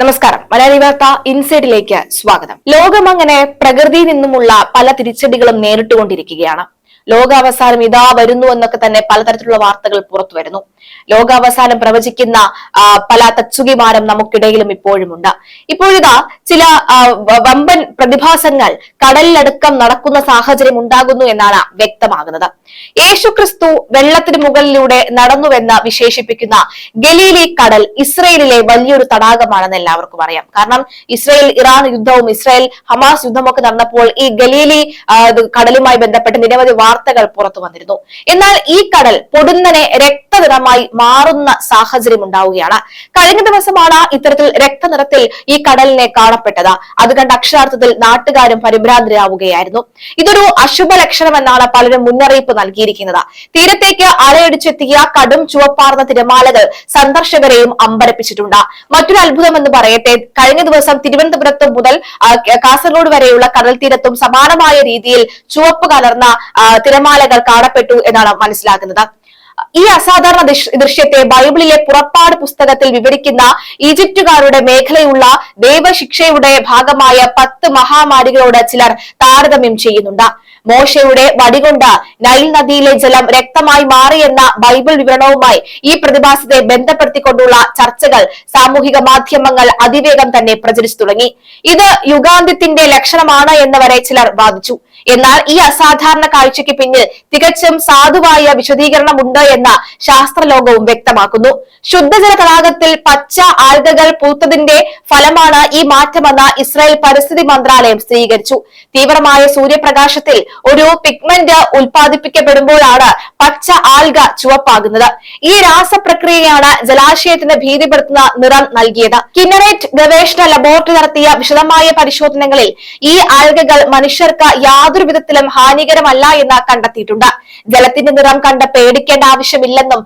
നമസ്കാരം. മലയാളി വാർത്ത ഇൻസൈഡിലേക്ക് സ്വാഗതം. ലോകം അങ്ങനെ പ്രകൃതിയിൽ നിന്നുമുള്ള പല തിരിച്ചടികളും നേരിട്ടുകൊണ്ടിരിക്കുകയാണ്. ലോകാവസാനം ഇതാ വരുന്നു എന്നൊക്കെ തന്നെ പലതരത്തിലുള്ള വാർത്തകൾ പുറത്തു വരുന്നു ലോകാവസാനം പ്രവചിക്കുന്ന പല തച്ചുകിമാരം നമുക്കിടയിലും ഇപ്പോഴുമുണ്ട്. ഇപ്പോഴിതാ ചില വമ്പൻ പ്രതിഭാസങ്ങൾ കടലിലടക്കം നടക്കുന്ന സാഹചര്യം ഉണ്ടാകുന്നു എന്നാണ് വ്യക്തമാകുന്നത്. യേശുക്രിസ്തു വെള്ളത്തിന് മുകളിലൂടെ നടന്നുവെന്ന് വിശേഷിപ്പിക്കുന്ന ഗലീലി കടൽ ഇസ്രയേലിലെ വലിയൊരു തടാകമാണെന്ന് എല്ലാവർക്കും അറിയാം. കാരണം ഇസ്രയേൽ ഇറാൻ യുദ്ധവും ഇസ്രയേൽ ഹമാസ് യുദ്ധമൊക്കെ നടന്നപ്പോൾ ഈ ഗലീലി കടലുമായി ബന്ധപ്പെട്ട് നിരവധി വാർത്തകൾ പുറത്തു വന്നിരുന്നു. എന്നാൽ ഈ കടൽ പൊടുന്നനെ രക്തനിറമായി മാറുന്ന സാഹചര്യം ഉണ്ടാവുകയാണ്. കഴിഞ്ഞ ദിവസമാണ് ഇത്തരത്തിൽ രക്തനിറത്തിൽ ഈ കടലിനെ കാണപ്പെട്ടത്. അത് കണ്ട് അക്ഷരാർത്ഥത്തിൽ നാട്ടുകാരും പരിഭ്രാന്തരാവുകയായിരുന്നു. ഇതൊരു അശുഭ ലക്ഷണമെന്നാണ് പലരും മുന്നറിയിപ്പ് നൽകിയിരിക്കുന്നത്. തീരത്തേക്ക് അലയടിച്ചെത്തിയ കടും ചുവപ്പാർന്ന തിരമാലകൾ സന്ദർശകരെയും അമ്പരപ്പിച്ചിട്ടുണ്ട്. മറ്റൊരു അത്ഭുതം എന്ന് പറയട്ടെ കഴിഞ്ഞ ദിവസം തിരുവനന്തപുരത്ത് മുതൽ കാസർഗോഡ് വരെയുള്ള കടൽ തീരത്തും സമാനമായ രീതിയിൽ ചുവപ്പ് കലർന്ന തിരമാലകൾ കാണപ്പെട്ടു എന്നാണ് മനസ്സിലാക്കുന്നത് ഈ അസാധാരണ ദൃശ്യത്തെ ബൈബിളിലെ പുറപ്പാട് പുസ്തകത്തിൽ വിവരിക്കുന്ന ഈജിപ്തുകാരുടെ മേഖലയുള്ള ദൈവശിക്ഷയുടെ ഭാഗമായ പത്ത് മഹാമാരികളോട് ചിലർ താരതമ്യം ചെയ്യുന്നുണ്ട്. മോശയുടെ വടികൊണ്ട് നൈൽ നദിയിലെ ജലം രക്തമായി മാറിയെന്ന ബൈബിൾ വിവരണവുമായി ഈ പ്രതിഭാസത്തെ ബന്ധപ്പെടുത്തിക്കൊണ്ടുള്ള ചർച്ചകൾ സാമൂഹിക മാധ്യമങ്ങൾ അതിവേഗം തന്നെ പ്രചരിച്ചു തുടങ്ങി. ഇത് യുഗാന്ത്യത്തിന്റെ ലക്ഷണമാണ് എന്നവരെ ചിലർ വാദിച്ചു. എന്നാൽ ഈ അസാധാരണ കാഴ്ചയ്ക്ക് പിന്നിൽ തികച്ചും സാധുവായ വിശദീകരണമുണ്ട് എന്ന് ശാസ്ത്രലോകവും വ്യക്തമാക്കുന്നു. ശുദ്ധജല തടാകത്തിൽ പച്ച ആൽഗകൾ പൂത്തതിന്റെ ഫലമാണ് ഈ മാറ്റമെന്ന് ഇസ്രായേൽ പരിസ്ഥിതി മന്ത്രാലയം സ്ഥിരീകരിച്ചു. തീവ്രമായ സൂര്യപ്രകാശത്തിൽ ഒരു പിഗ്മെന്റ് ഉൽപ്പാദിപ്പിക്കപ്പെടുമ്പോഴാണ് പച്ച ആൽഗ ചുവപ്പാകുന്നത്. ഈ രാസപ്രക്രിയയാണ് ജലാശയത്തിന് ഭീതിപ്പെടുത്തുന്ന നിറം നൽകിയത്. കിന്നറേറ്റ് ഗവേഷണ ലബോറട്ടറി നടത്തിയ വിശദമായ പരിശോധനകളിൽ ഈ ആൽഗകൾ മനുഷ്യർക്ക് യാതൊരു വിധത്തിലും ഹാനികരമല്ല എന്ന് കണ്ടെത്തിയിട്ടുണ്ട്. ജലത്തിന്റെ നിറം കണ്ട് പേടിക്കേണ്ട ആവശ്യമില്ലെന്നും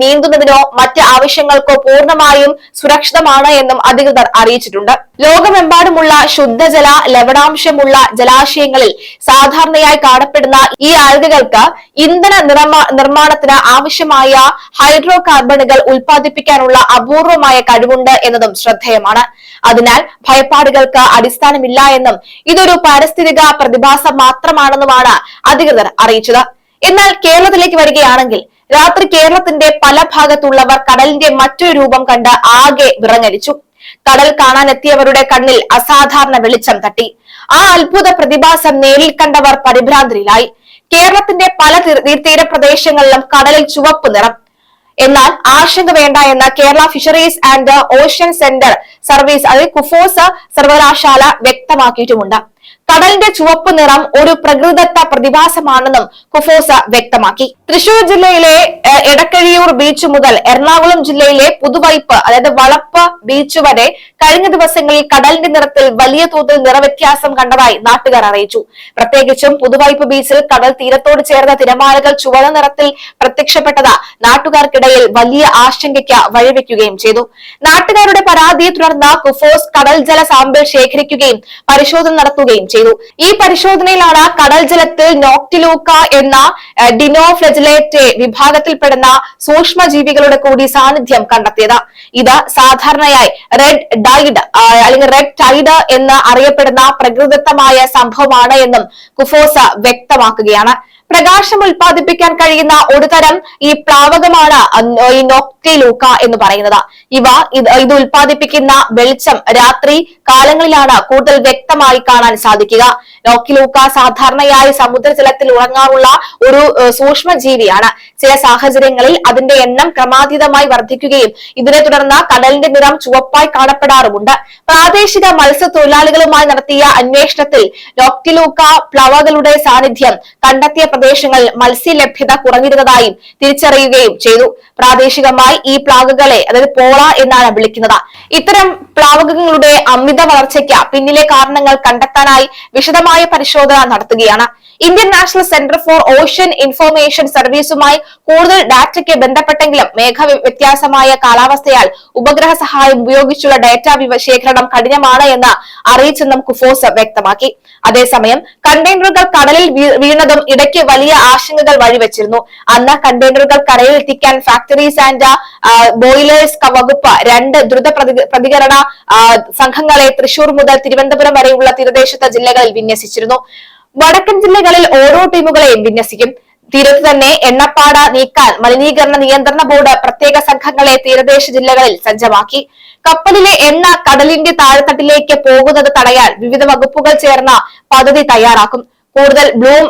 നീന്തുന്നതിനോ മറ്റ് ആവശ്യങ്ങൾക്കോ പൂർണമായും സുരക്ഷിതമാണ് എന്നും അധികൃതർ അറിയിച്ചിട്ടുണ്ട്. ലോകമെമ്പാടുമുള്ള ശുദ്ധജല ലവണാംശമുള്ള ജലാശയങ്ങളിൽ സാധാരണയായി കാണപ്പെടുന്ന ഈ ആൽഗകൾക്ക് ഇന്ധന നിർമ്മ- നിർമ്മാണത്തിന് ആവശ്യമായ ഹൈഡ്രോ കാർബണുകൾ ഉൽപ്പാദിപ്പിക്കാനുള്ള അപൂർവമായ കഴിവുണ്ട് എന്നതും ശ്രദ്ധേയമാണ്. അതിനാൽ ഭയപ്പാടുകൾക്ക് അടിസ്ഥാനമില്ല എന്നും ഇതൊരു പാരിസ്ഥിതിക പ്രതിഭാസം മാത്രമാണെന്നുമാണ് അധികൃതർ അറിയിച്ചത്. എന്നാൽ കേരളത്തിലേക്ക് വരികയാണെങ്കിൽ രാത്രി കേരളത്തിന്റെ പല ഭാഗത്തുള്ളവർ കടലിന്റെ മറ്റൊരു രൂപം കണ്ട് ആകെ വിറങ്ങലിച്ചു. കടൽ കാണാനെത്തിയവരുടെ കണ്ണിൽ അസാധാരണ വെളിച്ചം തട്ടി. ആ അത്ഭുത പ്രതിഭാസം നേരിൽ കണ്ടവർ പരിഭ്രാന്തരിലായി. കേരളത്തിന്റെ പല തീര- തീരപ്രദേശങ്ങളിലും കടലിൽ ചുവപ്പ് നിറം. എന്നാൽ ആശങ്ക വേണ്ട എന്ന് Kerala fisheries and ocean centre service അതായത് കുഫോസ് സർവകലാശാല വ്യക്തമാക്കിയിട്ടുമുണ്ട്. കടലിന്റെ ചുവപ്പ് നിറം ഒരു പ്രകൃതത്ത പ്രതിഭാസമാണെന്നും കുഫോസ വ്യക്തമാക്കി. തൃശൂർ ജില്ലയിലെ എടക്കഴിയൂർ ബീച്ച് മുതൽ എറണാകുളം ജില്ലയിലെ പുതുവൈപ്പ് അതായത് വളപ്പ് ബീച്ച് വരെ കഴിഞ്ഞ ദിവസങ്ങളിൽ കടലിന്റെ നിറത്തിൽ വലിയ തോതിൽ നിറവ്യത്യാസം കണ്ടതായി നാട്ടുകാർ അറിയിച്ചു. പ്രത്യേകിച്ചും പുതുവൈപ്പ് ബീച്ചിൽ കടൽ തീരത്തോട് ചേർന്ന തിരമാലകൾ ചുവന്ന നിറത്തിൽ പ്രത്യക്ഷപ്പെട്ടത് നാട്ടുകാർക്കിടയിൽ വലിയ ആശങ്കയ്ക്ക് വഴിവെക്കുകയും ചെയ്തു. നാട്ടുകാരുടെ പരാതിയെ തുടർന്ന് കുഫോസ് കടൽ ജല സാമ്പിൾ ശേഖരിക്കുകയും പരിശോധന നടത്തുകയും ചെയ്തു. ഈ പരിശോധനയിലാണ് കടൽ ജലത്തിൽ നോക്ടിലൂക്ക എന്ന ഡിനോഫ്ലജിലേറ്റെ വിഭാഗത്തിൽപ്പെടുന്ന സൂക്ഷ്മജീവികളുടെ കൂടി സാന്നിധ്യം കണ്ടെത്തിയത്. ഇത് സാധാരണയായി റെഡ് ഡൈഡ് അല്ലെങ്കിൽ റെഡ് ടൈഡ് എന്ന് അറിയപ്പെടുന്ന പ്രകൃതിദത്തമായ സംഭവമാണ് എന്നും കുഫോസ വ്യക്തമാക്കുകയാണ്. പ്രകാശം ഉൽപ്പാദിപ്പിക്കാൻ കഴിയുന്ന ഒരു തരം ഈ പ്ലാവകമാണ് ഈ നോക്ടിലൂക്ക എന്ന് പറയുന്നത്. ഇവ ഇത് ഉൽപ്പാദിപ്പിക്കുന്ന വെളിച്ചം രാത്രി കാലങ്ങളിലാണ് കൂടുതൽ വ്യക്തമായി കാണാൻ സാധിക്കുക. നോക്കിലൂക്ക സാധാരണയായി സമുദ്രജലത്തിൽ ഉറങ്ങാറുള്ള ഒരു സൂക്ഷ്മജീവിയാണ്. ചില സാഹചര്യങ്ങളിൽ അതിന്റെ എണ്ണം ക്രമാതീതമായി വർദ്ധിക്കുകയും ഇതിനെ തുടർന്ന് കടലിന്റെ നിറം ചുവപ്പായി കാണപ്പെടാറുമുണ്ട്. പ്രാദേശിക മത്സ്യത്തൊഴിലാളികളുമായി നടത്തിയ അന്വേഷണത്തിൽ നോക്ടിലൂക്ക പ്ലവകളുടെ സാന്നിധ്യം കണ്ടെത്തിയ പ്രദേശങ്ങളിൽ മത്സ്യലഭ്യത കുറഞ്ഞിരുന്നതായും തിരിച്ചറിയുകയും ചെയ്തു. പ്രാദേശികമായി ഈ പ്ലാഗുകളെ അതായത് പോള എന്നാണ് വിളിക്കുന്നത്. ഇത്തരം പ്ലാവകങ്ങളുടെ അമിത വളർച്ചയ്ക്ക് പിന്നിലെ കാരണങ്ങൾ കണ്ടെത്താനായി വിശദമായ പരിശോധന നടത്തുകയാണ്. Indian national centre for ocean information സർവീസുമായി കൂടുതൽ ഡാറ്റയ്ക്ക് ബന്ധപ്പെട്ടെങ്കിലും മേഘ വ്യത്യാസമായ കാലാവസ്ഥയാൽ ഉപഗ്രഹ സഹായം ഉപയോഗിച്ചുള്ള ഡാറ്റ ശേഖരണം കഠിനമാണ് എന്ന് അറിയിച്ചെന്നും കുഫോസ് വ്യക്തമാക്കി. അതേസമയം കണ്ടെയ്നറുകൾ കടലിൽ വീണതും ഇടയ്ക്ക് വലിയ ആശങ്കകൾ വഴിവെച്ചിരുന്നു. അന്ന് കണ്ടെയ്നറുകൾ കരയിൽ എത്തിക്കാൻ ഫാക്ടറീസ് ആൻഡ് ബോയിലേഴ്സ് വകുപ്പ് രണ്ട് ദ്രുത പ്രതികരണ സംഘങ്ങളെ തൃശൂർ മുതൽ തിരുവനന്തപുരം വരെയുള്ള തീരദേശത്തെ ജില്ലകളിൽ വിന്യസിച്ചിരുന്നു. വടക്കൻ ജില്ലകളിൽ ഓരോ ടീമുകളെയും വിന്യസിക്കും. തീരത്ത് തന്നെ എണ്ണപ്പാട നീക്കാൻ മലിനീകരണ നിയന്ത്രണ ബോർഡ് പ്രത്യേക സംഘങ്ങളെ തീരദേശ ജില്ലകളിൽ സജ്ജമാക്കി. കപ്പലിലെ എണ്ണ കടലിന്റെ താഴെത്തട്ടിലേക്ക് പോകുന്നത് തടയാൻ വിവിധ വകുപ്പുകൾ ചേർന്ന പദ്ധതി തയ്യാറാക്കും. കൂടുതൽ ബ്ലൂം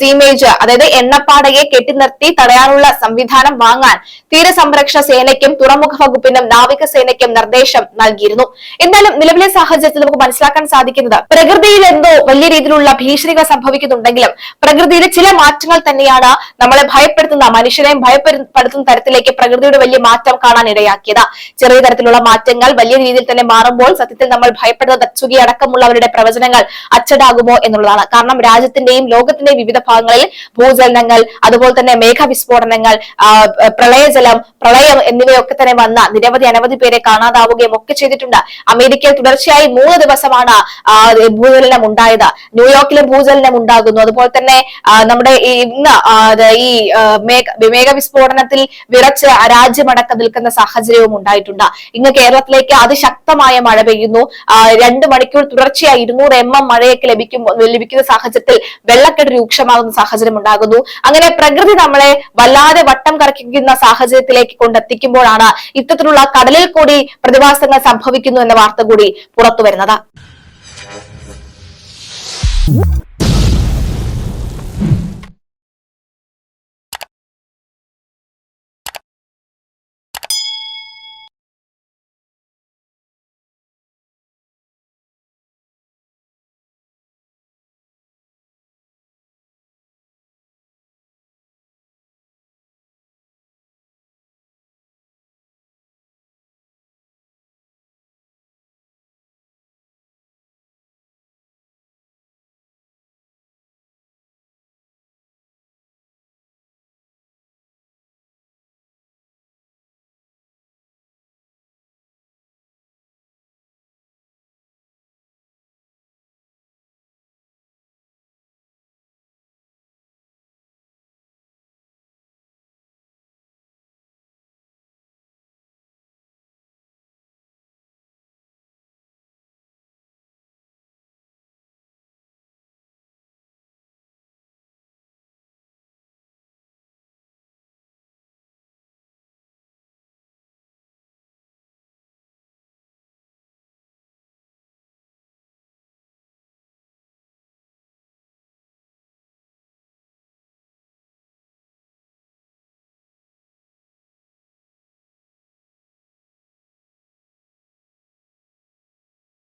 സീമേജ് അതായത് എണ്ണപ്പാടയെ കെട്ടിനിർത്തി തടയാനുള്ള സംവിധാനം വാങ്ങാൻ തീരസംരക്ഷണ സേനയ്ക്കും തുറമുഖ വകുപ്പിനും നാവികസേനയ്ക്കും നിർദ്ദേശം നൽകിയിരുന്നു. എന്തായാലും നിലവിലെ സാഹചര്യത്തിൽ നമുക്ക് മനസ്സിലാക്കാൻ സാധിക്കുന്നത് പ്രകൃതിയിൽ എന്തോ വലിയ രീതിയിലുള്ള ഭീഷണികൾ സംഭവിക്കുന്നുണ്ടെങ്കിലും പ്രകൃതിയിലെ ചില മാറ്റങ്ങൾ തന്നെയാണ് നമ്മളെ ഭയപ്പെടുത്തുന്ന മനുഷ്യരെയും ഭയപ്പെടുത്തുന്ന തരത്തിലേക്ക് പ്രകൃതിയുടെ വലിയ മാറ്റം കാണാൻ ഇടയാക്കിയത്. ചെറിയ തരത്തിലുള്ള മാറ്റങ്ങൾ വലിയ രീതിയിൽ തന്നെ മാറുമ്പോൾ സത്യത്തിൽ നമ്മൾ ഭയപ്പെടുന്ന തച്ചുകി അടക്കമുള്ളവരുടെ പ്രവചനങ്ങൾ അച്ചടാകുമോ എന്നുള്ളതാണ്. കാരണം രാജ്യത്തിന്റെയും ലോകത്തിന്റെയും വിവിധ ഭാഗങ്ങളിൽ ഭൂചലനങ്ങൾ അതുപോലെ തന്നെ മേഘവിസ്ഫോടനങ്ങൾ പ്രളയജലം പ്രളയം എന്നിവയൊക്കെ തന്നെ വന്ന നിരവധി അനവധി പേരെ കാണാതാവുകയും ഒക്കെ ചെയ്തിട്ടുണ്ട്. അമേരിക്കയിൽ തുടർച്ചയായി മൂന്ന് ദിവസമാണ് ഭൂചലനം ഉണ്ടായത്. ന്യൂയോർക്കിലും ഭൂചലനം ഉണ്ടാകുന്നു. അതുപോലെ തന്നെ നമ്മുടെ ഇന്ന് ഈ മേഘവിസ്ഫോടനത്തിൽ വിറച്ച് രാജ്യമടക്കം നിൽക്കുന്ന സാഹചര്യവും ഉണ്ടായിട്ടുണ്ട്. ഇന്ന് കേരളത്തിലേക്ക് അതിശക്തമായ മഴ പെയ്യുന്നു. രണ്ട് മണിക്കൂർ തുടർച്ചയായി ഇരുന്നൂറ് എം എം മഴയൊക്കെ ലഭിക്കും ലഭിക്കുന്ന സാഹചര്യം പ്രദേശത്തിൽ വെള്ളക്കെട്ട് രൂക്ഷമാകുന്ന സാഹചര്യം ഉണ്ടാകുന്നു. അങ്ങനെ പ്രകൃതി നമ്മളെ വല്ലാതെ വട്ടം കറക്കിക്കുന്ന സാഹചര്യത്തിലേക്ക് കൊണ്ടെത്തിക്കുമ്പോഴാണ് ഇത്തരത്തിലുള്ള കടലിൽ കൂടി പ്രതിഭാസങ്ങൾ സംഭവിക്കുന്നു എന്ന വാർത്ത കൂടി പുറത്തു വരുന്നത്